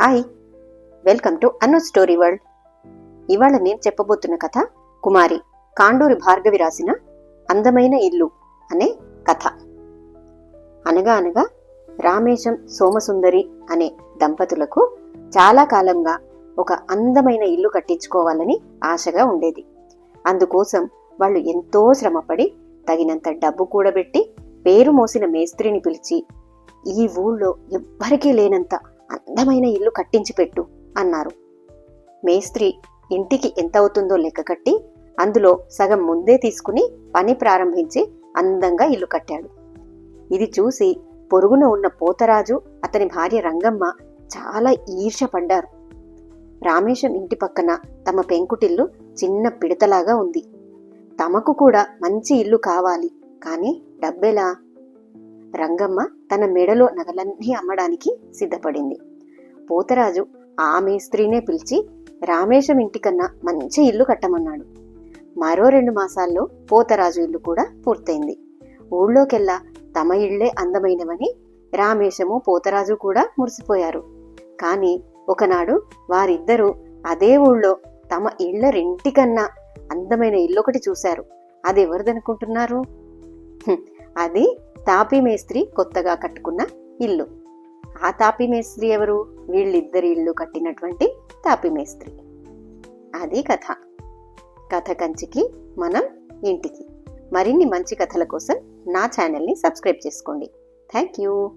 Hi. Welcome to Anu story world. ఇవాళ నేను చెప్పబోతున్న కథ కుమారి కాండూరి భార్గవి రాసిన అందమైన ఇల్లు అనే కథ. అనగా అనగా రామేశం సోమసుందరి అనే దంపతులకు చాలా కాలంగా ఒక అందమైన ఇల్లు కట్టించుకోవాలని ఆశగా ఉండేది. అందుకోసం వాళ్ళు ఎంతో శ్రమపడి తగినంత డబ్బు కూడబెట్టి పేరు మోసిన మేస్త్రిని పిలిచి ఈ ఊళ్ళో ఎవ్వరికీ లేనంత అందమైన ఇల్లు కట్టించి పెట్టు అన్నారు. మేస్త్రి ఇంటికి ఎంత అవుతుందో లెక్క కట్టి అందులో సగం ముందే తీసుకుని పని ప్రారంభించి అందంగా ఇల్లు కట్టాడు. ఇది చూసి పొరుగున ఉన్న పోతరాజు అతని భార్య రంగమ్మ చాలా ఈర్షపడ్డారు రామేశం ఇంటి పక్కన తమ పెంకుటిల్లు చిన్న పిడతలాగా ఉంది. తమకు కూడా మంచి ఇల్లు కావాలి కానీ డబ్బెలా? రంగమ్మ తన మెడలో నగలన్నీ అమ్మడానికి సిద్ధపడింది. పోతరాజు ఆ మేస్త్రీనే పిలిచి రామేశం ఇంటికన్నా మంచి ఇల్లు కట్టమన్నాడు. మరో రెండు మాసాల్లో పోతరాజు ఇల్లు కూడా పూర్తయింది. ఊళ్ళోకెల్లా తమ ఇళ్ళే అందమైనవని రామేశము పోతరాజు కూడా మురిసిపోయారు. కాని ఒకనాడు వారిద్దరూ అదే ఊళ్ళో తమ ఇళ్ళ రెంటికన్నా అందమైన ఒకటి చూశారు. అది ఎవరిదనుకుంటున్నారు? అది తాపీ మేస్త్రి కొత్తగా కట్టుకున్న ఇల్లు. ఆ తాపీ మేస్త్రి ఎవరు? వీళ్ళిద్దరి ఇల్లు కట్టినటువంటి తాపీ మేస్త్రి. అది కథ. కథ కంచికి మనం ఇంటికి. మరిన్ని మంచి కథల కోసం నా ఛానల్ని సబ్స్క్రైబ్ చేసుకోండి. Thank you.